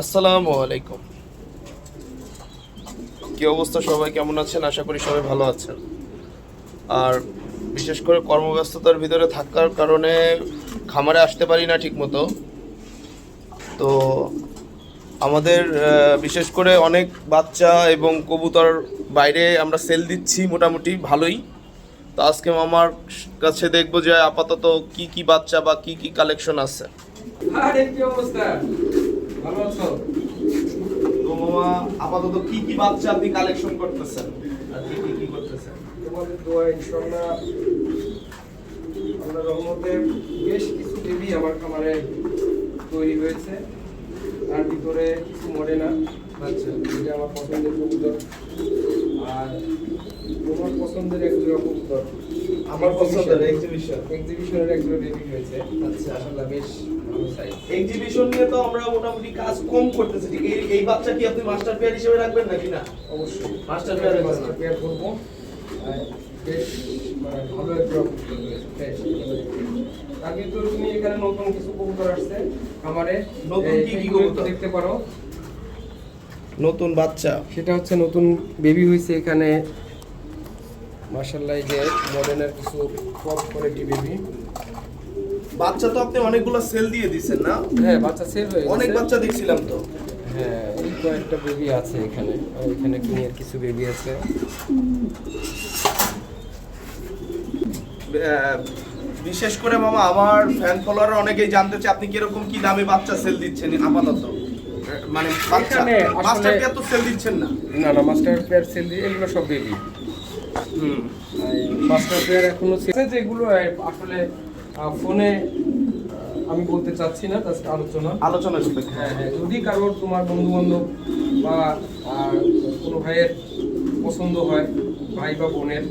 আসসালামু আলাইকুম। কি অবস্থা সবাই? কেমন আছেন? আশা করি সবাই ভালো আছেন। আর বিশেষ করে কর্মব্যস্ততার ভিতরে থাকার কারণে খামারে আসতে পারি না ঠিকমতো। তো আমাদের বিশেষ করে অনেক বাচ্চা এবং কবুতর বাইরে আমরা সেল দিচ্ছি মোটামুটি ভালোই। তো আজকে আমার কাছে দেখব যে আপাতত কি কি বাচ্চা বা কি কি কালেকশন আছে। আরে কি অবস্থা? ভালো আছো? তো মামা আপাতত কি কি বাচ্চা আপনি কালেকশন করতেছেন? আর কি কি কি করতেছেন? তোমাদের দোয়া ইনশাআল্লাহ আল্লাহর রহমতে বেশ কিছু বেবি আমার খামারে তৈরি হয়েছে। তার ভিতরে কিছু মরে না। আচ্ছা। এটা আমার পছন্দের কবুতর। আর তোমার পছন্দের এক জোড়া কবুতর আমার পছন্দের এক্সিবিশন এক্সিবিশনের এক জোড়া হয়েছে। আচ্ছা। মাশাআল্লাহ বেশ এক্সিবিশন নিয়ে তো আমরা মোটামুটি কাজ কম করতেছি। ঠিক এই এই বাচ্চা কি আপনি মাস্টার পেয়ার হিসেবে রাখবেন নাকি না? অবশ্যই। মাস্টার পেয়ার মাস্টার পেয়ার করব। বেশ মানে ভালো একটা কবুতর রয়েছে, fresh তার ভিতরে তুমি এখানে নতুন কিছু কবুতর আসছে। আমারে নতুন কি কি কবুতর? দেখতে পারো। নতুন বাচ্চা। সেটা হচ্ছে নতুন বেবি হয়েছে এখানে। মার্শাল্লাহ যে মডার্নের কিছু টপ কোয়ালিটি বেবি বাচ্চা তো আপনি অনেকগুলো সেল দিয়ে দিছেন না? হ্যাঁ বাচ্চা সেল হয়ে অনেক বাচ্চা দেখছিলাম তো। হ্যাঁ এই কয়েকটা বেবি আছে এখানে। আর এখানে কিনের কিছু বেবি আছে। বিশেষ করে মামা আমার ফ্যান ফলোয়ার অনেকেই জানতে চায় আপনি কীরকম কি দামে বাচ্চা সেল দিচ্ছেন আপাতত? মানে বাচ্চা। মাস্টার পেয়ার তো সেল দিচ্ছেন না। না না মাস্টার পেয়ার সেল দিয়ে এগুলো সব বেবি হুম। মাস্টার প্লেয়ার এখনও যেগুলো আসলে ফোনে আমি বলতে চাচ্ছি না জাস্ট আলোচনা। আলোচনা সাপেক্ষে হ্যাঁ হ্যাঁ যদি কারোর তোমার বন্ধু বান্ধব বা কোনো ভাইয়ের পছন্দ হয় ভাই বা বোনের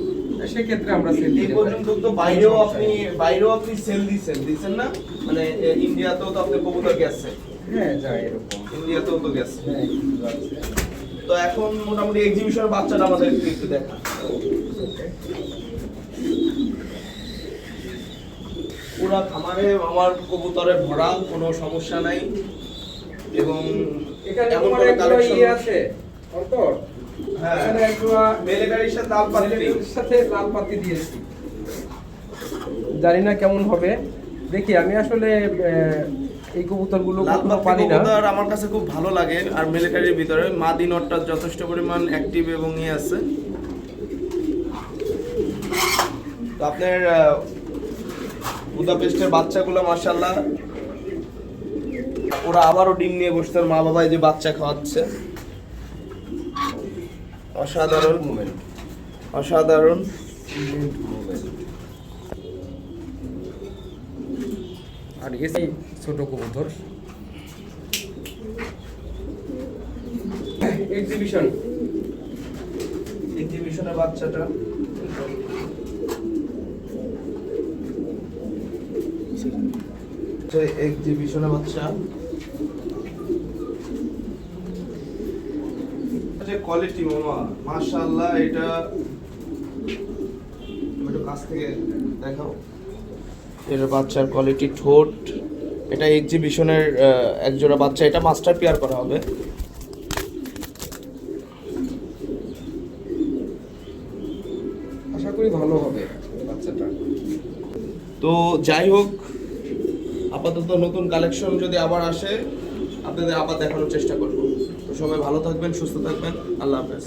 সেক্ষেত্রে আমরা সেল এই পর্যন্ত তো বাইরেও আপনি বাইরেও আপনি সেল না? মানে ইন্ডিয়াতেও তো আপনি কবুতর গেছে হ্যাঁ যায় এরকম। ইন্ডিয়াতেও তো গেছে হ্যাঁ। তো এখন মোটামুটি এক্সিবিশনের বাচ্চাটা আমাদের একটু দেখা পুরা খামারে আমার কবুতরে ভরা কোনো সমস্যা নাই। এবং এখানে এমন কোনো একটা কালেকশন ইয়ে আছে। অন্তর হ্যাঁ। এখানে একটা মেলে সাথে লাল পাত্রি সাথে লাল পাতি দিয়েছি। জানি না কেমন হবে। দেখি আমি আসলে আহ, এই কবুতরগুলো লাল কখনো পারি না। কবুতর আমার কাছে খুব ভালো লাগে আর মিলিটারির ভিতরে মাদি নটটা যথেষ্ট পরিমাণ অ্যাক্টিভ এবং ইয়ে আছে। তো আপনার বুদাপেস্টের বাচ্চাগুলো মাশাল্লাহ ওরা আবারও ডিম নিয়ে বসছে। মা বাবা এই যে বাচ্চা খাওয়াচ্ছে। অসাধারণ মুভমেন্ট অসাধারণ আর এসে ছোট কবুতর। এক্সিবিশন এক্সিবিশনের বাচ্চাটা। এক্সিবিশনের বাচ্চা। যে কোয়ালিটি মামা মাশাআল্লাহ এটা একটু কাছ থেকে দেখাও। এর বাচ্চার কোয়ালিটি ঠোঁট। এটা এক্সিবিশনের এক জোড়া বাচ্চা। এটা মাস্টার পেয়ার করা হবে। আশা করি ভালো হবে বাচ্চাটা। তো যাই হোক আপাতত নতুন কালেকশন যদি আবার আসে আপনাদের আবার দেখানোর চেষ্টা করব। তো সবাই ভালো থাকবেন সুস্থ থাকবেন। আল্লাহ হাফেজ।